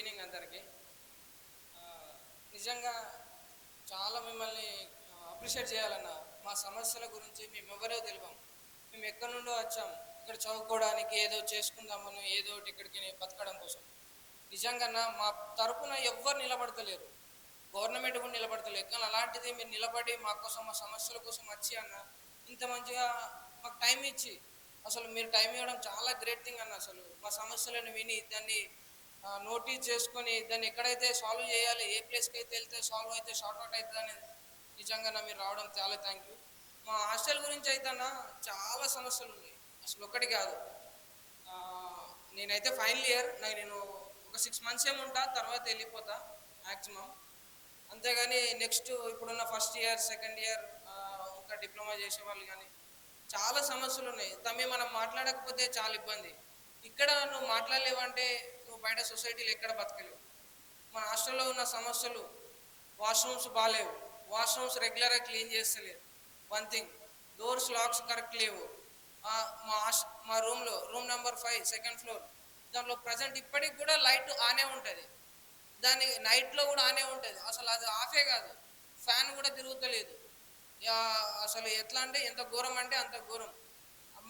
Good evening అందరికీ నిజంగా చాలా మిమ్మల్ని అప్రిషియేట్ చేయాలన్న మా సమస్యల గురించి మేము ఎవరో తెలియం మేము ఎక్కడి నుండో వచ్చాం ఇక్కడ చదువుకోవడానికి ఏదో చేసుకుందామని ఏదో ఒకటి ఇక్కడికి బతకడం కోసం. నిజంగా మా తరపున ఎవ్వరు నిలబడతలేరు. గవర్నమెంట్ కూడా నిలబడతలేదు. కానీ అలాంటిది మీరు నిలబడి మా కోసం మా సమస్యల కోసం వచ్చి అన్న ఇంత మంచిగా మాకు టైం ఇచ్చి అసలు మీరు టైం ఇవ్వడం చాలా గ్రేట్ థింగ్ అన్న అసలు. మా సమస్యలను విని దాన్ని నోటీస్ చేసుకొని దాన్ని ఎక్కడైతే సాల్వ్ చేయాలి ఏ ప్లేస్కి అయితే వెళ్తే సాల్వ్ అయితే షార్ట్అవుట్ అవుతుందని నిజంగా మీరు రావడం చాలా థ్యాంక్ యూ మా హాస్టల్ గురించి అయితే అన్న చాలా సమస్యలు ఉన్నాయి. అసలు ఒకటి కాదు. నేనైతే ఫైనల్ ఇయర్ నాకు నేను ఒక సిక్స్ మంత్స్ ఏముంటా తర్వాత వెళ్ళిపోతా మ్యాక్సిమం అంతేగాని నెక్స్ట్ ఇప్పుడున్న ఫస్ట్ ఇయర్ సెకండ్ ఇయర్ ఇంకా డిప్లొమా చేసే వాళ్ళు కానీ చాలా సమస్యలు ఉన్నాయి. తమ్మి మనం మాట్లాడకపోతే చాలా ఇబ్బంది. ఇక్కడ నువ్వు మాట్లాడలేవంటే బయట సొసైటీలో ఎక్కడ బతకలేవు. మన హాస్టల్లో ఉన్న సమస్యలు వాష్రూమ్స్ బాగాలేవు వాష్రూమ్స్ రెగ్యులర్గా క్లీన్ చేస్తలేరు. One thing doors locks correct లేవు. మా మా రూమ్లో room number five second floor. దాంట్లో ప్రజెంట్ ఇప్పటికి కూడా లైట్ ఆనే ఉంటుంది. దాని నైట్లో కూడా ఆనే ఉంటుంది. అసలు అది ఆఫే కాదు. ఫ్యాన్ కూడా తిరుగుతలేదు. యా, అసలు ఎట్లా అంటే ఎంత ఘోరం అంటే అంత ఘోరం.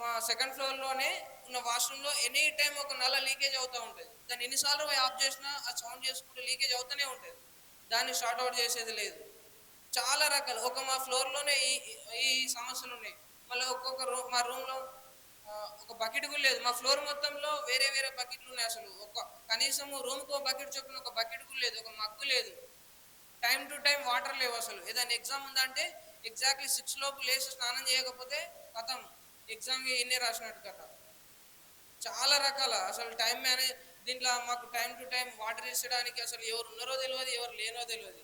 మా సెకండ్ ఫ్లోర్లోనే ఉన్న వాష్రూమ్లో ఎనీ టైం ఒక నల్ల లీకేజ్ అవుతూ ఉంటుంది. దాన్ని ఎన్నిసార్లు ఆఫ్ చేసినా ఆ సౌండ్ చేసుకుంటూ లీకేజ్ అవుతూనే ఉంటుంది. దాన్ని షార్ట్ అవుట్ చేసేది లేదు. చాలా రకాలు. ఒక మా ఫ్లోర్లోనే ఈ ఈ సమస్యలు ఉన్నాయి. మళ్ళీ ఒక్కొక్క రూమ్ మా రూమ్లో ఒక బకెట్ కూడా లేదు. మా ఫ్లోర్ మొత్తంలో వేరే వేరే బకెట్లు ఉన్నాయి అసలు. ఒక కనీసం రూమ్కి ఒక బకెట్ చొప్పున ఒక బకెట్ కూడా లేదు. ఒక మగ్గు లేదు. టైం టు టైం వాటర్ లేవు అసలు. ఏదైనా ఎగ్జామ్ ఉందంటే ఎగ్జాక్ట్లీ సిక్స్ లోపు లేచి స్నానం చేయకపోతే కథం ఎగ్జామ్ ఎన్నే రాసినట్టు కట్ట చాలా రకాల అసలు టైం మేనేజ్ దీంట్లో మాకు టైం టు టైం వాటర్ ఇచ్చడానికి అసలు ఎవరు ఉన్నారో తెలియదు ఎవరు లేనో తెలియదు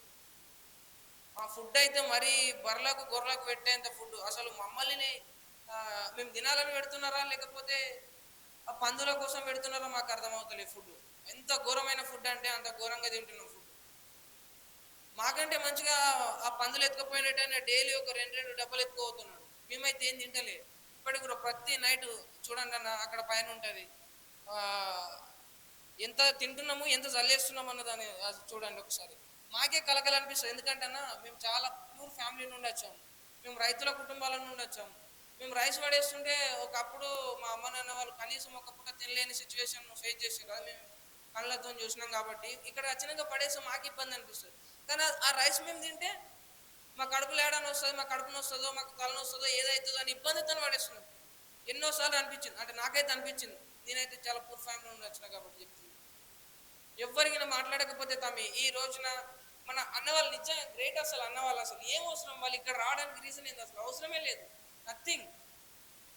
ఆ ఫుడ్ అయితే మరీ బర్రలకు గొర్రెలకు పెట్టేంత ఫుడ్. అసలు మమ్మల్ని మేము తినాలని పెడుతున్నారా లేకపోతే ఆ పందుల కోసం పెడుతున్నారా మాకు అర్థమవుతలేదు ఫుడ్. ఎంత ఘోరమైన ఫుడ్ అంటే అంత ఘోరంగా తింటున్నాం ఫుడ్. మాకంటే మంచిగా ఆ పందులు ఎత్తుకపోయినట్టయినా డైలీ ఒక రెండు రెండు డబ్బలు ఎత్తుకోతున్నాడు మేమైతే ఏం తింటలే. ఇప్పటికి కూడా ప్రతి నైట్ చూడండి అన్న అక్కడ పైన ఉంటుంది. ఎంత తింటున్నాము ఎంత చల్లేస్తున్నాము అన్నదాన్ని అది చూడండి ఒకసారి. మాకే కలకలనిపిస్తుంది ఎందుకంటే అన్న మేము చాలా ప్యూర్ ఫ్యామిలీ నుండి వచ్చాము మేము రైతుల కుటుంబాల నుండి వచ్చాము మేము రైస్ పడేస్తుంటే ఒకప్పుడు మా అమ్మ నాన్న వాళ్ళు కనీసం ఒక పూట తినలేని సిచ్యువేషన్ ఫేస్ చేసారు అది మేము కళ్ళతో చూసినాం కాబట్టి. ఇక్కడ వచ్చినాక పడేసి మాకు ఇబ్బంది అనిపిస్తుంది. కానీ ఆ రైస్ మేము తింటే మా కడుపులో ఏడాని వస్తుంది మా కడుపు నొస్తుందో మాకు తలనొస్తుందో ఏదైతుందో అని ఇబ్బందితో పడేస్తున్నాం. ఎన్నోసార్లు అనిపించింది. అంటే నాకైతే అనిపించింది. నేనైతే చాలా పూర్ ఫ్యామిలీ నుండి వచ్చిన కాబట్టి చెప్తుంది ఎవరికైనా మాట్లాడకపోతే తమ ఈ రోజున మన అన్నవాళ్ళు నిజంగా గ్రేట్ అసలు అన్నవాళ్ళు. అసలు ఏం అవసరం? వాళ్ళు ఇక్కడ రావడానికి రీజన్ ఏంది? అసలు అవసరమే లేదు. నథింగ్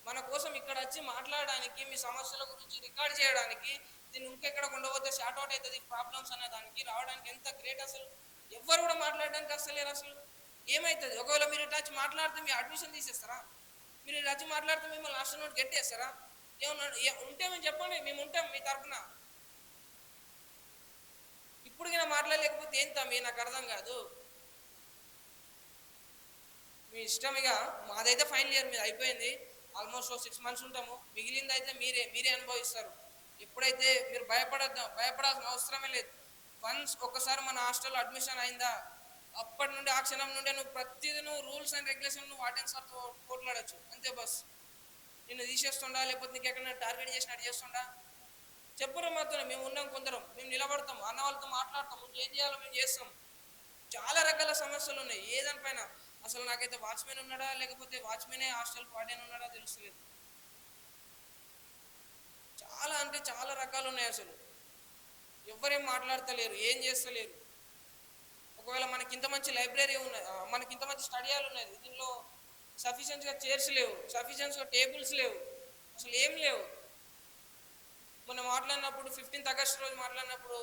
మన కోసం ఇక్కడ వచ్చి మాట్లాడడానికి మీ సమస్యల గురించి రికార్డ్ చేయడానికి దీన్ని ఇంకెక్కడ ఉండబోతే షార్ట్ అవుట్ అవుతుంది? ప్రాబ్లమ్స్ అనే దానికి రావడానికి ఎంత గ్రేట్ అసలు? ఎవ్వరు కూడా మాట్లాడడానికి అసలు లేరు అసలు. ఏమవుతుంది ఒకవేళ మీరు ఇట్లా వచ్చి మాట్లాడితే మీ అడ్మిషన్ తీసేస్తారా? మీరు ఇట్లా వచ్చి మాట్లాడితే మిమ్మల్ని హాస్టల్ నోట్ గెట్టేస్తారా? ఏమన్నా ఉంటే మేము చెప్పండి మేము ఉంటాం మీ తరఫున ఇప్పుడు మాట్లాడలేకపోతే ఏం తమ్మి? నాకు అర్థం కాదు. మీ ఇష్టం ఇక మాదైతే ఫైనల్ ఇయర్ మీద అయిపోయింది. ఆల్మోస్ట్ సిక్స్ మంత్స్ ఉంటాము. మిగిలింది అయితే మీరే మీరే అనుభవిస్తారు. ఎప్పుడైతే మీరు భయపడద్దాం భయపడాల్సిన అవసరమే లేదు. వన్స్ ఒకసారి మన హాస్టల్లో అడ్మిషన్ అయిందా అప్పటి నుండి ఆ క్షణం నుండి నువ్వు ప్రతిదీ నువ్వు రూల్స్ అండ్ రెగ్యులేషన్ నువ్వు వాటిని సార్తో పోట్లాడచ్చు. అంతే బస్. నిన్ను తీసేస్తుండా లేకపోతే నీకు ఎక్కడ టార్గెట్ చేసినట్టు చేస్తుండా? చెప్పురా మాత్రమే మేము ఉన్నాం కొందరం మేము నిలబడతాం అన్న వాళ్ళతో మాట్లాడతాం ముందు ఏం చేయాలో మేము చేస్తాం. చాలా రకాల సమస్యలు ఉన్నాయి ఏ దానిపైన? అసలు నాకైతే వాచ్మెన్ ఉన్నాడా లేకపోతే వాచ్మెనే హాస్టల్ వార్డెన్ ఉన్నాడా తెలుస్తలేదు. చాలా అంటే చాలా రకాలు ఉన్నాయి అసలు. ఎవరేం మాట్లాడతలేరు ఏం చేస్తలేరు. ఒకవేళ మనకి ఇంత మంచి లైబ్రరీ ఉన్నది మనకి ఇంత మంచి స్టడీ హాల్ ఉన్నది దీనిలో సఫిషియన్స్గా చైర్స్ లేవు సఫిషియన్స్గా టేబుల్స్ లేవు అసలు ఏం లేవు. మొన్న మాట్లాడినప్పుడు ఫిఫ్టీన్త్ ఆగస్ట్ రోజు మాట్లాడినప్పుడు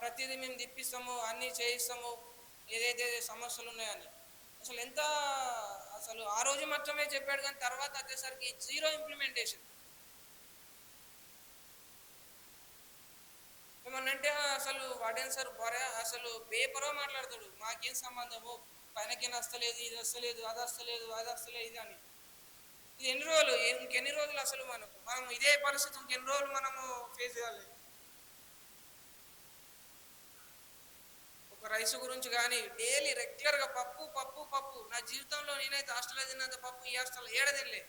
ప్రతిదీ మేము తిప్పిస్తాము అన్నీ చేయిస్తాము ఏదైతే సమస్యలు ఉన్నాయని. అసలు ఎంత అసలు ఆ రోజు మాత్రమే చెప్పాడు కానీ తర్వాత వచ్చేసరికి జీరో ఇంప్లిమెంటేషన్ అంటే అసలు వాడేం సార్ బొరే అసలు పేపరో మాట్లాడతాడు. మాకేం సంబంధము? పైనకేం వస్తలేదు ఇది వస్తలేదు అది వస్తలేదు అది వస్తలేదు ఇది అని. ఇది ఎన్ని రోజులు? ఇంకెన్ని రోజులు అసలు మనకు? మనం ఇదే పరిస్థితి ఇంకెన్ని రోజులు మనము ఫేస్ చేయాలి? ఒక రైస్ గురించి కానీ డైలీ రెగ్యులర్గా పప్పు పప్పు పప్పు. నా జీవితంలో నేనైతే హాస్టల్లో తిన్నంత పప్పు ఈ హాస్టల్లో ఏడ తినలే.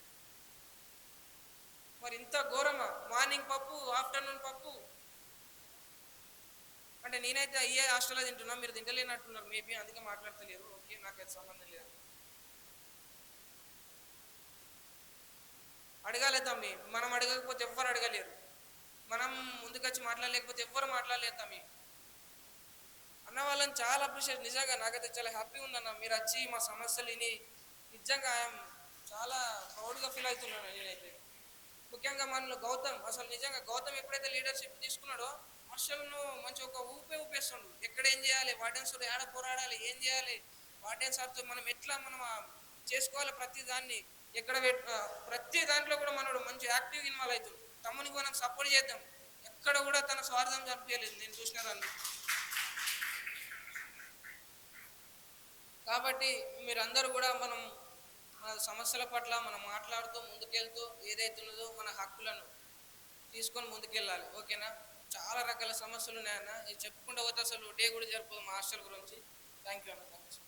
మరి ఇంత ఘోరమా? మార్నింగ్ పప్పు ఆఫ్టర్నూన్ పప్పు. అంటే నేనైతే అయ్యే హాస్టల్లో తింటున్నా మీరు తింటలేనట్టున్నారు మేబీ అందుకే మాట్లాడతలేరు. ఓకే నాకైతే సంబంధం లేదు. అడగాలి తమ్మి మనం అడగకపోతే ఎవ్వరు అడగలేరు. మనం ముందుకొచ్చి మాట్లాడలేకపోతే ఎవ్వరు మాట్లాడలేరు తమ్మి. అన్న వాళ్ళని చాలా అప్రిషియేట్ నిజంగా నాకైతే చాలా హ్యాపీగా ఉందన్న మీరు వచ్చి మా సమస్యలు విని నిజంగా ఐఎమ్ చాలా ప్రౌడ్గా ఫీల్ అవుతున్నాను నేనైతే. ముఖ్యంగా మనలో గౌతమ్ అసలు నిజంగా గౌతమ్ ఎప్పుడైతే లీడర్షిప్ తీసుకున్నాడో హాస్టల్ను మంచి ఒక ఊపే ఊపేస్తుండు. ఎక్కడ ఏం చేయాలి? వార్డెన్ ఏడ పోరాడాలి. ఏం చేయాలి? వార్డెన్ సార్తో మనం ఎట్లా మనం చేసుకోవాలి ప్రతి దాన్ని? ఎక్కడ ప్రతి దాంట్లో కూడా మనోడు మంచి యాక్టివ్ ఇన్వాల్వ్ అవుతుంది తమ్మునికి మనం సపోర్ట్ చేద్దాం. ఎక్కడ కూడా తన స్వార్థం చనిపించలేదు నేను చూసిన దాన్ని. కాబట్టి మీరందరూ కూడా మనం మన సమస్యల పట్ల మనం మాట్లాడుతూ ముందుకెళ్తూ ఏదైతున్నదో మన హక్కులను తీసుకొని ముందుకెళ్ళాలి. ఓకేనా? చాలా రకాల సమస్యలు ఉన్నాయన్న. ఇది చెప్పుకుంటూ పోతే అసలు డే కూడా జరిపోదు మా హాస్టల్ గురించి. థ్యాంక్ యూ అన్న థ్యాంక్ యూ